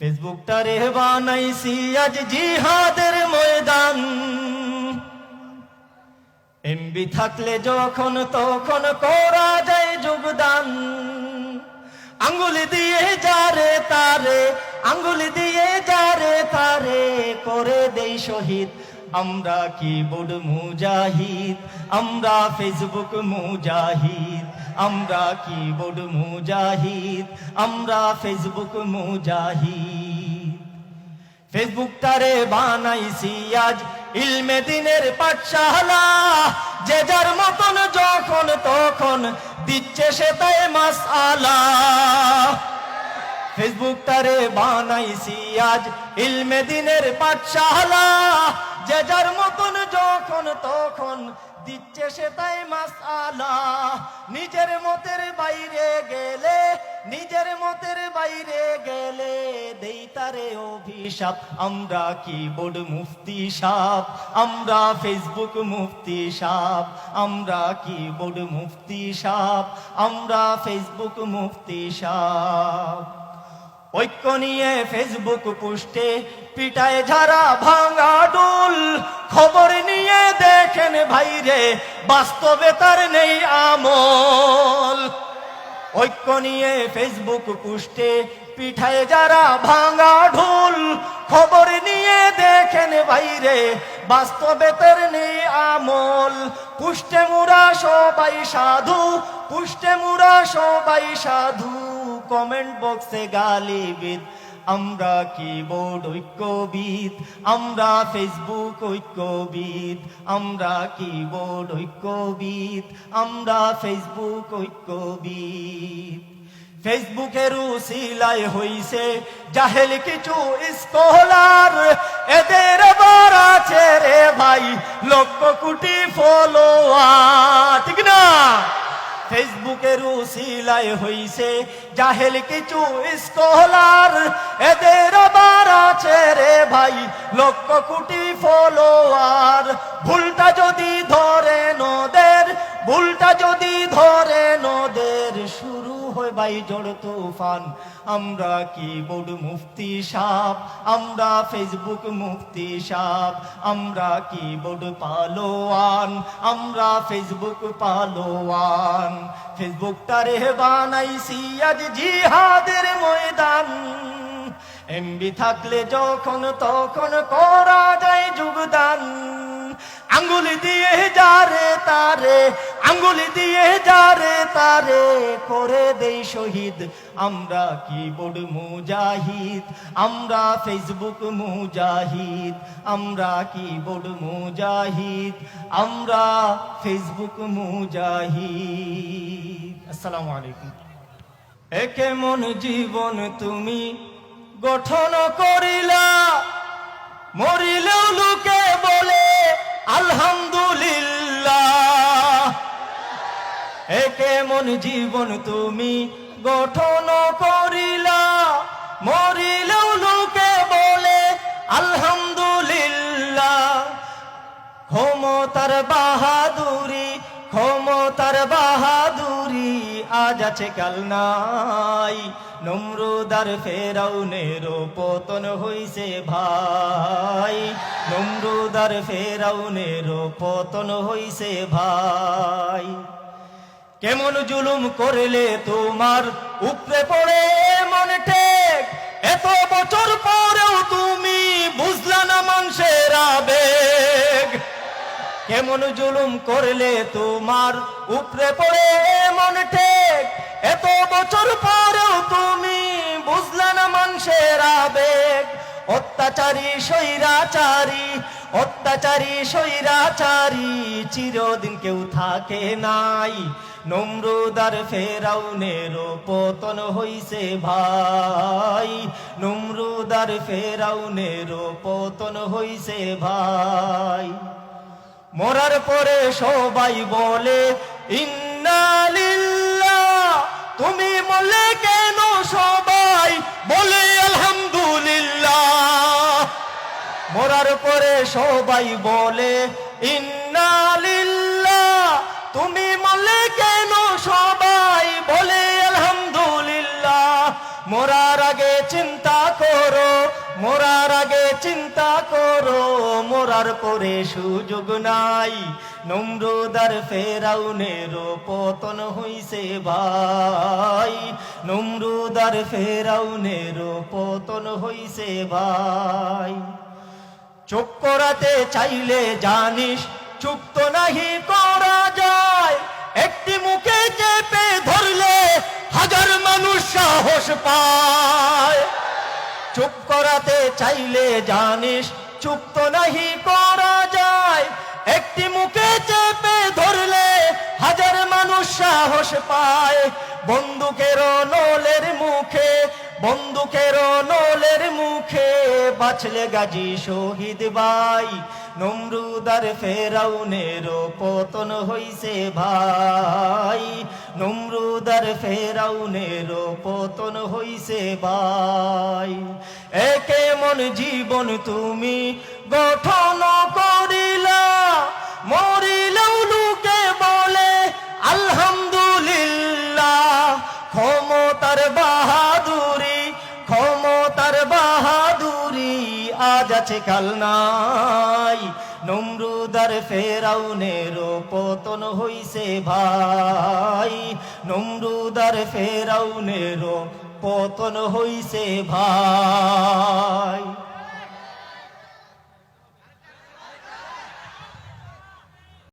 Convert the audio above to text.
ফেসবুকটা রে বানাইছি আজ জিহাদের ময়দান। এমবি থাকলে যখন তখন করা যায় যোগদান। আঙ্গুলি দিয়ে যারে তারে আঙ্গুলি দিয়ে যারে তারে করে দেই শহীদ। আমরা কিবোর্ড মুজাহিদ, আমরা ফেসবুক মুজাহিদ। আমরা কিবোর্ড মুজাহিদ, আমরা ফেসবুক মুজাহিদ। ফেসবুকটারে বানাইছি আজ ইলমে দিনের পাঠশালা। যে যার মতন যখন তখন দিচ্ছে সে তাই মাস আলা ফেসবুকটারে বানাইছি আজ ইলমে দিনের পাঠশালা। যে যার মতন যখন তখন দিচ্ছে সে তাই মাস আলা নিজের মতের বাইরে গেলে, নিজের মতের বাইরে গেলে দেই তারে অভিশাপ। আমরা কিবোর্ড মুফতি সাপ, আমরা ফেসবুক মুফতি সাপ, আমরা কিবোর্ড মুফতি সাপ, আমরা ফেসবুক মুফতি সাপ। ঐক্য নিয়ে ফেসবুক পোস্টে পিটায় ঝাড়া ভাঙা ডুল খবর নিয়ে দেখেন ভাইরে, বাস্তবে তার নেই আমল। ঐক্য নিয়ে ফেসবুক পোস্টে পিঠায় যারা ভাঙা ঢোল খবর নিয়ে দেখেন ভাইরে বাস্তবে তার নেই আমল। পুষ্টে মুরা সবাই সাধু, পুষ্টে মুরা সবাই সাধু। কমেন্ট বক্সে গালিবিদ আমরা কিবোর্ড ঐক্যবিদ? আমরা ফেসবুক ঐক্যবিদ, আমরা কিবোর্ড ঐক্যবিদ? আমরা ফেসবুক ঐক্যবিদ। ফেসবুকের উসিলায় হইছে জাহেল কিছু স্কলার, এদের আবার আছে ভাই, লক্ষ কোটি ফলোয়ার ঠিক না? ফেসবুকের উসিলায় হইছে জাহেল কিছু স্কলার এদের আবার আছে রে ভাই, লক্ষ কোটি ফলোয়ার ভুলটা যদি ধরে নদের ভুলটা যদি ধরে হয় জড় তুফান। আমরা কিবোর্ড মুফতি সাপ? আমরা ফেসবুক মুফতি সাপ। আমরা কিবোর্ড পালোয়ান? আমরা ফেসবুক পালোয়ান। ফেসবুকটারে বানাইছি আজ জিহাদের ময়দান। এমবি থাকলে যখন তখন করা যায় যোগদান। আঙ্গুলি দিয়ে যারে তারে আঙ্গুলি দিয়ে যারে তারে করে দেই শহীদ। আমরা কিবোর্ড মুজাহিদ, আমরা ফেসবুক মুজাহিদ, আমরা কিবোর্ড মুজাহিদ, আমরা ফেসবুক মুজাহিদ। আসসালামু আলাইকুম। একে মন জীবন তুমি গঠন করিলা, মরিলেও লোকে একে মন জীবন তুমি গঠন করিলা। মরিলেও লোকে বলে, আলহামদুলিল্লাহ। ক্ষমতার বাহাদুরি ক্ষমতার বাহাদুরি আজ আছে কাল নাই। নমরুদার ফেরাউনের পতন হইছে ভাই। নমরুদার ফেরাউনের পতন হইছে ভাই। কেমন জুলুম করলে তোমার উপরে পড়ে মন ঠেক? এত বছর পরেও তুমি বুঝলা না মানুষের আবেগ। কেমন জুলুম করলে তোমার উপরে পড়ে মন ঠেক? এত বছর পরেও তুমি বুঝলা না মানুষের আবেগ। অত্যাচারী, স্বৈরাচারী অত্যাচারী, স্বৈরাচারী, চিরদিন কেউ থাকে নাই। নমরুদার ফেরাউনের পতন হইছে ভাই। নমরুদার ফেরাউনের পতন হইছে ভাই। মরার পরে সবাই বলে ইন্নালিল্লাহ তুমি বলে কেন সবাই? বলে পরে সবাই বলে ইন্নালিল্লাহ তুমি বলে কেন সবাই বলে, আলহামদুলিল্লাহ। মরার আগে চিন্তা করো, মোরার আগে চিন্তা করো, মোরার পরে সুযোগ নাই। নমরুদার ফেরাউনের পতন হইছে ভাই। নমরুদার ফেরাউনের পতন হইছে ভাই। চুপ করাতে চাইলে জানিস, চুপ তো নাহি করা যায়। একটি মুখে চেপে ধরলে হাজার মানুষ সাহস পায়। চুপ করাতে চাইলে জানিস, চুপ তো নাহি করা যায়। একটি মুখে চেপে ধরলে হাজার মানুষ সাহস পায়। বন্দুকের নলের মুখে বন্দুকের মুখে বাঁচলে গাজী শহীদ ভাই, নমরুদার ফেরাউনের পতন হইছে ভাই, নমরুদার ফেরাউনের পতন হইছে ভাই। একে মন জীবন তুমি গঠন করিলা কাল নাই। নমরুদার ফেরাউনের পতন হইছে ভাই। নমরুদার ফেরাউনের পতন হইছে ভাই।